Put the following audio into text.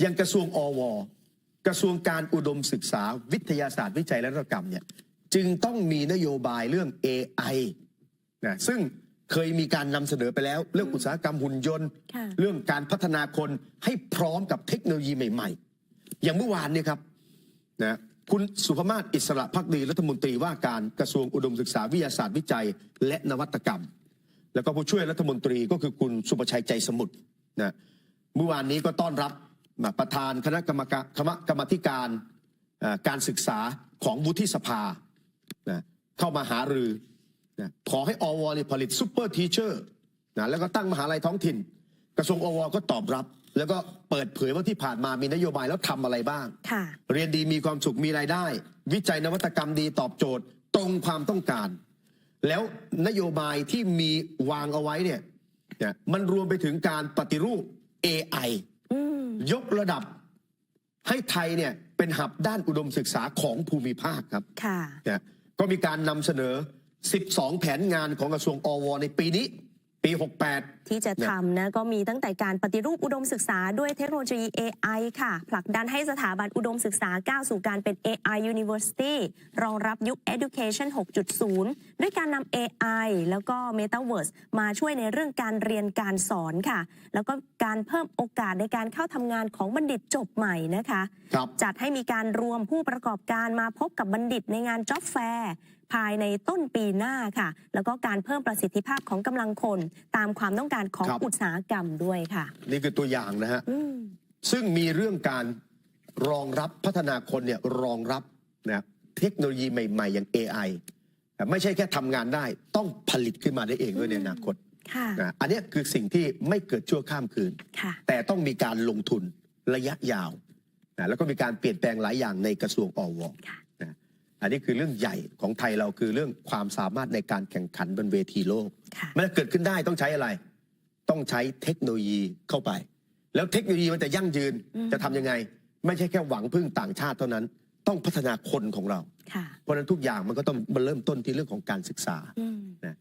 อย่างกระทรวงอว กระทรวงการอุดมศึกษาวิทยาศาสตร์วิจัยและนวัตกรรมเนี่ยจึงต้องมีนโยบายเรื่อง AI นะซึ่งเคยมีการนำเสนอไปแล้ว เรื่องอุตสาหกรรมหุ่นยนต์ค่ะเรื่องการพัฒนาคนให้พร้อมกับเทคโนโลยีใหม่ ๆ อย่างเมื่อวานเนี่ยครับนะคุณสุภมาศอิสระพักดีรัฐมนตรีว่าการกระทรวงอุดมศึกษาวิทยาศาสตร์วิจัย และนวัตกรรม แล้วก็ผู้ช่วยรัฐมนตรีก็คือคุณสุประชัยใจสมุทรนะเมื่อวานนี้ก็ต้อนรับมา ประธานคณะกรรมการคณะกรรมาธิการเอ่อการศึกษาของวุฒิสภานะเข้ามาหารือนะขอให้อวเนี่ยผลิตซูเปอร์ทีเชอร์นะแล้วก็ตั้งมหาลัยท้องถิ่น กระทรวงอวก็ตอบรับ แล้วก็เปิดเผยว่าที่ผ่านมามีนโยบายแล้วทำอะไรบ้างค่ะเรียนดีมีความสุขมีรายได้ วิจัยนวัตกรรมดีตอบโจทย์ตรงความต้องการ แล้วนโยบายที่มีวางเอาไว้เนี่ยเนี่ยมันรวมไปถึงการปฏิรูป AI อืม ยกระดับให้ไทยเนี่ยเป็นหับด้านอุดมศึกษาของภูมิภาคครับค่ะเนี่ยก็มีการนำเสนอ 12 แผนงานของกระทรวงอวในปีนี้ ปี 68 ที่จะทำนะก็มีตั้งแต่การปฏิรูปอุดมศึกษาด้วยเทคโนโลยี AI ค่ะ ผลักดันให้สถาบันอุดมศึกษาก้าวสู่การเป็น AI University รองรับยุค Education 6.0 ด้วยการนำ AI แล้วก็ Metaverse มาช่วยในเรื่องการเรียนการสอนค่ะ แล้วก็การเพิ่มโอกาสในการเข้าทำงานของบัณฑิตจบใหม่นะคะครับจัดให้มีการรวมผู้ประกอบการมาพบกับบัณฑิตในงาน Job Fair ภายในต้นปีหน้าค่ะ แล้วก็การเพิ่มประสิทธิภาพของกำลังคน ตามความต้องการของครับอุตสาหกรรมด้วยค่ะ นี่คือตัวอย่างนะฮะอืมซึ่งมีเรื่องการรองรับพัฒนาคนเนี่ยรองรับนะเทคโนโลยีใหม่ ๆ อย่าง AI แต่ไม่ใช่แค่ทำงานได้ ต้องผลิตขึ้นมาได้เองด้วยในอนาคตค่ะนะอันเนี้ยคือสิ่งที่ไม่เกิดชั่วข้ามคืนค่ะแต่ต้องมีการลงทุนระยะยาวนะแล้วก็มีการเปลี่ยนแปลงหลายอย่างในกระทรวงอวค่ะนะ อันนี้คือเรื่องใหญ่ของไทยเราคือเรื่องความสามารถในการแข่งขันบนเวทีโลกค่ะมันจะเกิดขึ้นได้ต้องใช้อะไร ต้องใช้เทคโนโลยีเข้าไป แล้วเทคโนโลยีมันจะยั่งยืนอืมจะทำยังไง ไม่ใช่แค่หวังพึ่งต่างชาติเท่านั้น ต้องพัฒนาคนของเราค่ะเพราะฉะนั้นทุกอย่างมันก็ต้องมาเริ่มต้นที่เรื่องของการศึกษาอืมนะ